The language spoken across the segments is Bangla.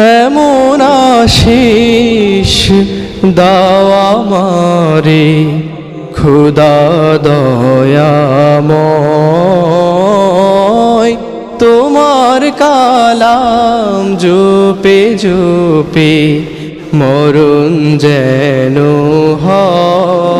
এমন আশিস দাওয়া মারে খুদা দয়াময়। তোমার কালাম জোপে জোপে মরণ যেন হয়।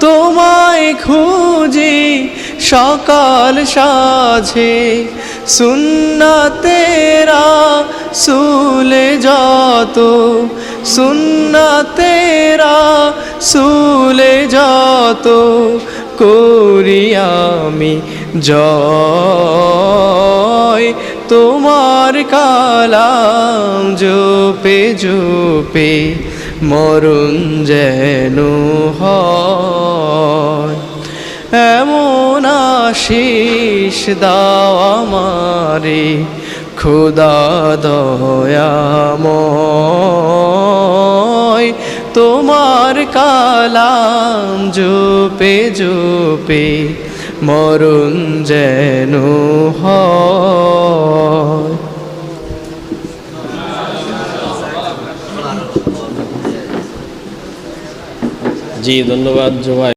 তোমায় খুঁজি সকাল সাঝে সুন্না তেরা সুলে যত সুন্না তেরা সুলে যত করি আমি জয়। তোমার কালাম জোপে জোপে মরণ যেন আশিস দাও আমারে, খুদা দয়াময়। তোমার কালাম জোপে জোপে মরণ যেন হয়। জি, ধন্যবাদ জুমাই।